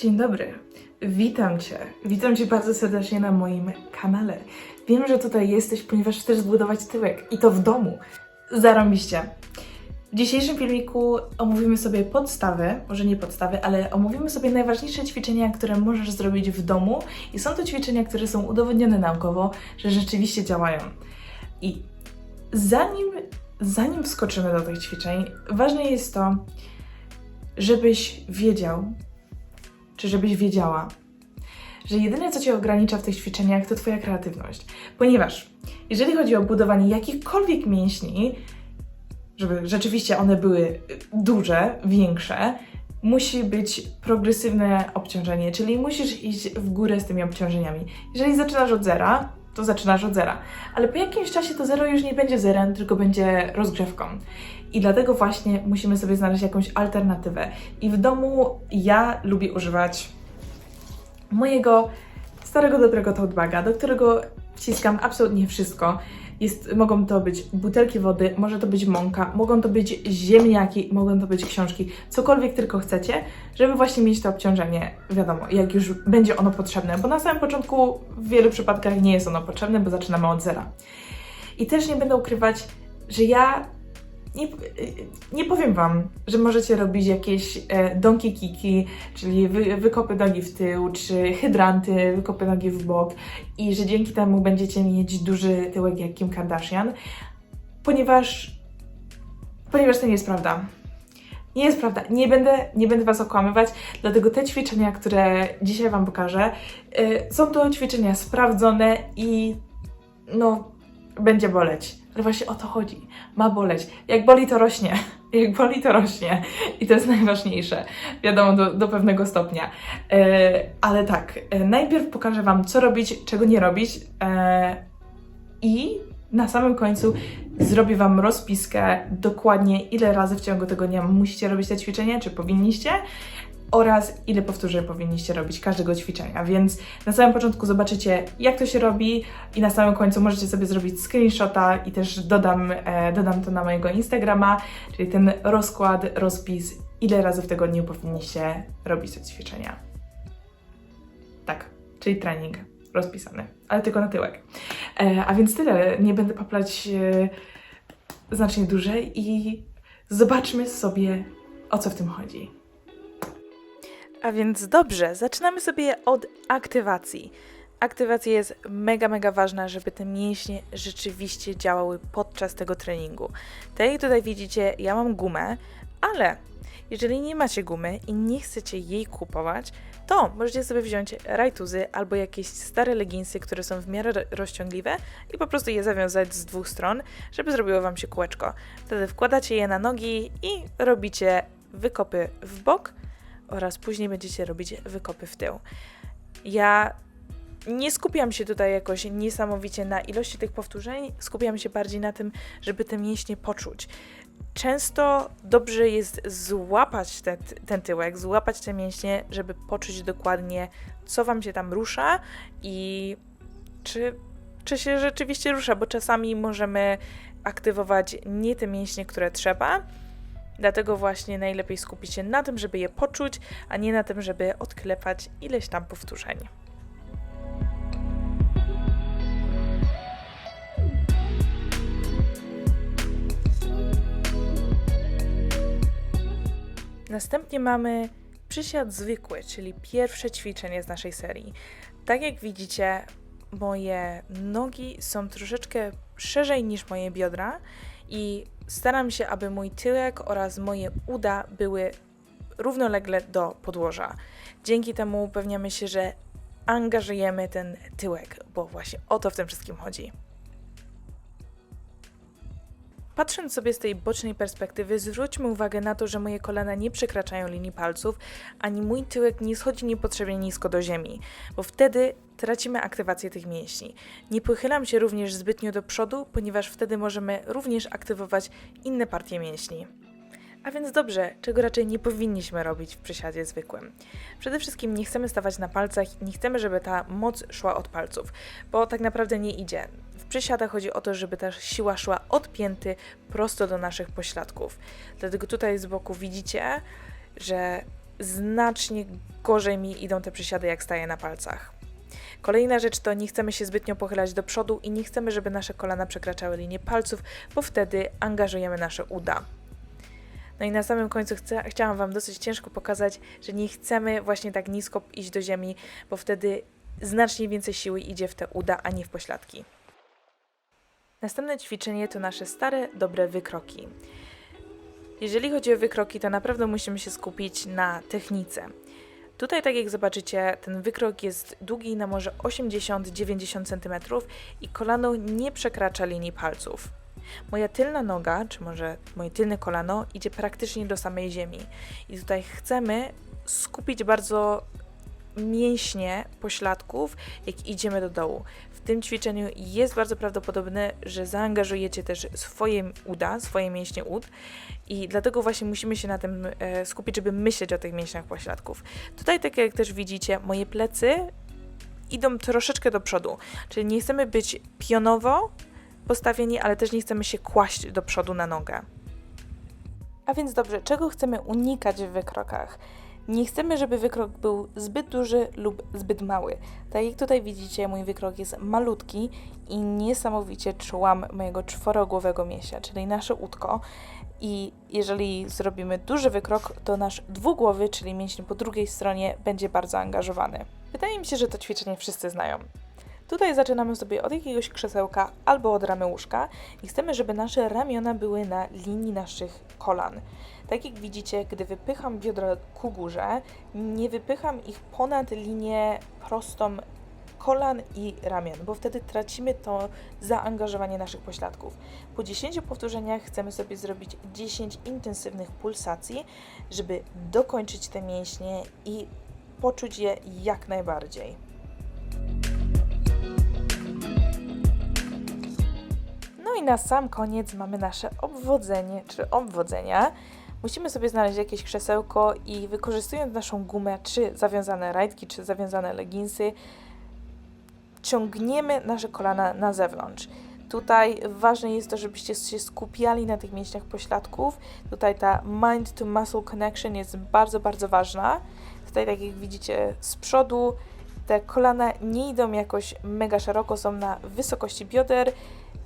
Dzień dobry. Witam Cię. Witam Cię bardzo serdecznie na moim kanale. Wiem, że tutaj jesteś, ponieważ chcesz zbudować tyłek i to w domu. Zarąbiście. W dzisiejszym filmiku omówimy sobie podstawy, może nie podstawy, ale omówimy sobie najważniejsze ćwiczenia, które możesz zrobić w domu i są to ćwiczenia, które są udowodnione naukowo, że rzeczywiście działają. I zanim, zanim wskoczymy do tych ćwiczeń, ważne jest to, żebyś wiedział, czy żebyś wiedziała, że jedyne, co Cię ogranicza w tych ćwiczeniach, to Twoja kreatywność. Ponieważ jeżeli chodzi o budowanie jakichkolwiek mięśni, żeby rzeczywiście one były duże, większe, musi być progresywne obciążenie, czyli musisz iść w górę z tymi obciążeniami. Jeżeli zaczynasz od zera, to zaczynasz od zera, ale po jakimś czasie to zero już nie będzie zerem, tylko będzie rozgrzewką. I dlatego właśnie musimy sobie znaleźć jakąś alternatywę. I w domu ja lubię używać mojego starego, dobrego tote baga, do którego wciskam absolutnie wszystko. Jest, mogą to być butelki wody, może to być mąka, mogą to być ziemniaki, mogą to być książki, cokolwiek tylko chcecie, żeby właśnie mieć to obciążenie, wiadomo, jak już będzie ono potrzebne, bo na samym początku w wielu przypadkach nie jest ono potrzebne, bo zaczynamy od zera. I też nie będę ukrywać, że ja nie, nie powiem Wam, że możecie robić jakieś e, donkey kiki, czyli wy, wykopy nogi w tył, czy hydranty, wykopy nogi w bok i że dzięki temu będziecie mieć duży tyłek jak Kim Kardashian, ponieważ, ponieważ to nie jest prawda. Nie jest prawda. Nie będę, nie będę Was okłamywać, dlatego te ćwiczenia, które dzisiaj Wam pokażę, e, są to ćwiczenia sprawdzone i no, będzie boleć. Ale właśnie o to chodzi. Ma boleć. Jak boli, to rośnie. Jak boli, to rośnie. I to jest najważniejsze. Wiadomo, do, do pewnego stopnia. E, ale tak, e, najpierw pokażę Wam, co robić, czego nie robić. E, I na samym końcu zrobię Wam rozpiskę dokładnie, ile razy w ciągu tego dnia musicie robić te ćwiczenia, czy powinniście oraz ile powtórzeń powinniście robić każdego ćwiczenia. Więc na samym początku zobaczycie, jak to się robi, i na samym końcu możecie sobie zrobić screenshota i też dodam, e, dodam to na mojego Instagrama, czyli ten rozkład, rozpis, ile razy w tygodniu powinniście robić te ćwiczenia. Tak, czyli trening rozpisany, ale tylko na tyłek. E, a więc tyle, nie będę paplać e, znacznie dłużej i zobaczmy sobie, o co w tym chodzi. A więc dobrze, zaczynamy sobie od aktywacji. Aktywacja jest mega, mega ważna, żeby te mięśnie rzeczywiście działały podczas tego treningu. Tak jak tutaj widzicie, ja mam gumę, ale jeżeli nie macie gumy i nie chcecie jej kupować, to możecie sobie wziąć rajtuzy albo jakieś stare leginsy, które są w miarę ro- rozciągliwe i po prostu je zawiązać z dwóch stron, żeby zrobiło Wam się kółeczko. Wtedy wkładacie je na nogi i robicie wykopy w bok oraz później będziecie robić wykopy w tył. Ja nie skupiam się tutaj jakoś niesamowicie na ilości tych powtórzeń, skupiam się bardziej na tym, żeby te mięśnie poczuć. Często dobrze jest złapać te, ten tyłek, złapać te mięśnie, żeby poczuć dokładnie, co Wam się tam rusza i czy, czy się rzeczywiście rusza, bo czasami możemy aktywować nie te mięśnie, które trzeba, Dlatego właśnie najlepiej skupić się na tym, żeby je poczuć, a nie na tym, żeby odklepać ileś tam powtórzeń. Następnie mamy przysiad zwykły, czyli pierwsze ćwiczenie z naszej serii. Tak jak widzicie, moje nogi są troszeczkę szerzej niż moje biodra i staram się, aby mój tyłek oraz moje uda były równolegle do podłoża. Dzięki temu upewniamy się, że angażujemy ten tyłek, bo właśnie o to w tym wszystkim chodzi. Patrząc sobie z tej bocznej perspektywy, zwróćmy uwagę na to, że moje kolana nie przekraczają linii palców, ani mój tyłek nie schodzi niepotrzebnie nisko do ziemi, bo wtedy tracimy aktywację tych mięśni. Nie pochylam się również zbytnio do przodu, ponieważ wtedy możemy również aktywować inne partie mięśni. A więc dobrze, czego raczej nie powinniśmy robić w przysiadzie zwykłym. Przede wszystkim nie chcemy stawać na palcach nie chcemy, żeby ta moc szła od palców, bo tak naprawdę nie idzie. W przysiadach chodzi o to, żeby ta siła szła od pięty prosto do naszych pośladków. Dlatego tutaj z boku widzicie, że znacznie gorzej mi idą te przysiady, jak staję na palcach. Kolejna rzecz to nie chcemy się zbytnio pochylać do przodu i nie chcemy, żeby nasze kolana przekraczały linię palców, bo wtedy angażujemy nasze uda. No i na samym końcu chcę, chciałam Wam dosyć ciężko pokazać, że nie chcemy właśnie tak nisko iść do ziemi, bo wtedy znacznie więcej siły idzie w te uda, a nie w pośladki. Następne ćwiczenie to nasze stare, dobre wykroki. Jeżeli chodzi o wykroki, to naprawdę musimy się skupić na technice. Tutaj, tak jak zobaczycie, ten wykrok jest długi na może 80-90 cm i kolano nie przekracza linii palców. Moja tylna noga, czy może moje tylne kolano, idzie praktycznie do samej ziemi. I tutaj chcemy skupić bardzo mięśnie pośladków, jak idziemy do dołu. W tym ćwiczeniu jest bardzo prawdopodobne, że zaangażujecie też swoje uda, swoje mięśnie ud i dlatego właśnie musimy się na tym e, skupić, żeby myśleć o tych mięśniach pośladków. Tutaj, tak jak też widzicie, moje plecy idą troszeczkę do przodu, czyli nie chcemy być pionowo postawieni, ale też nie chcemy się kłaść do przodu na nogę. A więc dobrze, czego chcemy unikać w wykrokach? Nie chcemy, żeby wykrok był zbyt duży lub zbyt mały. Tak jak tutaj widzicie, mój wykrok jest malutki i niesamowicie czułam mojego czworogłowego mięśnia, czyli nasze łódko. I jeżeli zrobimy duży wykrok, to nasz dwugłowy, czyli mięsień po drugiej stronie, będzie bardzo angażowany. Wydaje mi się, że to ćwiczenie wszyscy znają. Tutaj zaczynamy sobie od jakiegoś krzesełka albo od ramy łóżka i chcemy, żeby nasze ramiona były na linii naszych kolan. Tak jak widzicie, gdy wypycham biodra ku górze, nie wypycham ich ponad linię prostą kolan i ramion, bo wtedy tracimy to zaangażowanie naszych pośladków. Po 10 powtórzeniach chcemy sobie zrobić 10 intensywnych pulsacji, żeby dokończyć te mięśnie i poczuć je jak najbardziej. I na sam koniec mamy nasze obwodzenie, czy obwodzenia. Musimy sobie znaleźć jakieś krzesełko i wykorzystując naszą gumę, czy zawiązane rajtki, czy zawiązane leginsy, ciągniemy nasze kolana na zewnątrz. Tutaj ważne jest to, żebyście się skupiali na tych mięśniach pośladków. Tutaj ta mind to muscle connection jest bardzo, bardzo ważna. Tutaj, tak jak widzicie z przodu, te kolana nie idą jakoś mega szeroko, są na wysokości bioder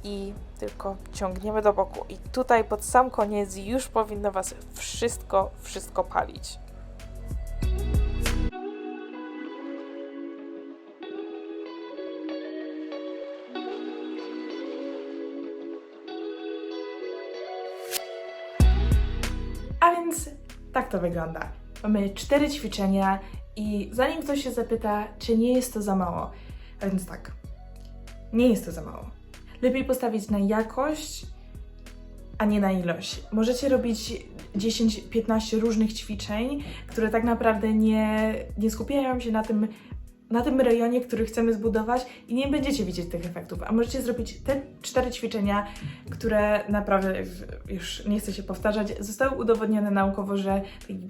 i tylko ciągniemy do boku. I tutaj pod sam koniec już powinno Was wszystko, wszystko palić. A więc tak to wygląda. Mamy cztery ćwiczenia i zanim ktoś się zapyta, czy nie jest to za mało, a więc tak, nie jest to za mało. Lepiej postawić na jakość, a nie na ilość. Możecie robić 10-15 różnych ćwiczeń, które tak naprawdę nie, nie skupiają się na tym, na tym rejonie, który chcemy zbudować i nie będziecie widzieć tych efektów. A możecie zrobić te cztery ćwiczenia, które naprawdę, już nie chcę się powtarzać, zostały udowodnione naukowo, że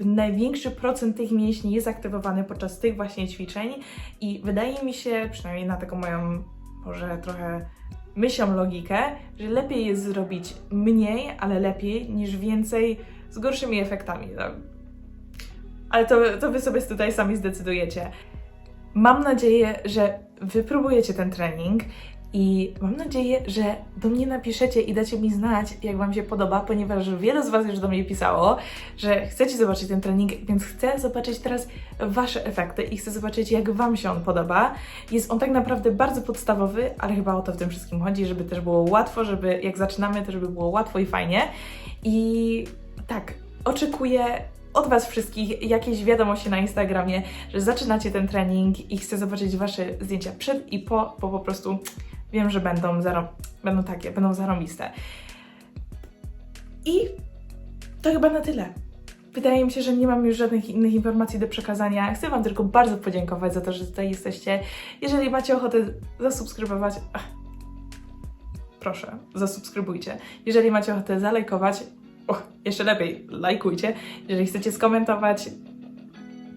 największy procent tych mięśni jest aktywowany podczas tych właśnie ćwiczeń i wydaje mi się, przynajmniej na taką moją może trochę myślą logikę, że lepiej jest zrobić mniej, ale lepiej niż więcej z gorszymi efektami. No. Ale to, to wy sobie tutaj sami zdecydujecie. Mam nadzieję, że wypróbujecie ten trening i mam nadzieję, że do mnie napiszecie i dacie mi znać, jak Wam się podoba, ponieważ wiele z Was już do mnie pisało, że chcecie zobaczyć ten trening, więc chcę zobaczyć teraz Wasze efekty i chcę zobaczyć, jak Wam się on podoba. Jest on tak naprawdę bardzo podstawowy, ale chyba o to w tym wszystkim chodzi, żeby też było łatwo, żeby jak zaczynamy, to żeby było łatwo i fajnie. I tak, oczekuję od Was wszystkich jakieś wiadomości na Instagramie, że zaczynacie ten trening i chcę zobaczyć Wasze zdjęcia przed i po, bo po prostu wiem, że będą, będą takie, będą zarąbiste. I to chyba na tyle. Wydaje mi się, że nie mam już żadnych innych informacji do przekazania. Chcę Wam tylko bardzo podziękować za to, że tutaj jesteście. Jeżeli macie ochotę zasubskrybować, ach, proszę, zasubskrybujcie. Jeżeli macie ochotę zalajkować, och, jeszcze lepiej, lajkujcie. Jeżeli chcecie skomentować,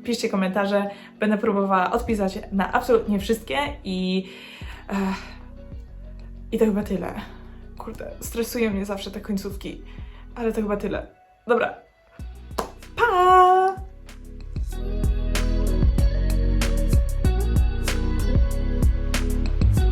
piszcie komentarze. Będę próbowała odpisać na absolutnie wszystkie i. Ech, I to chyba tyle. Kurde, stresują mnie zawsze te końcówki, ale to chyba tyle. Dobra,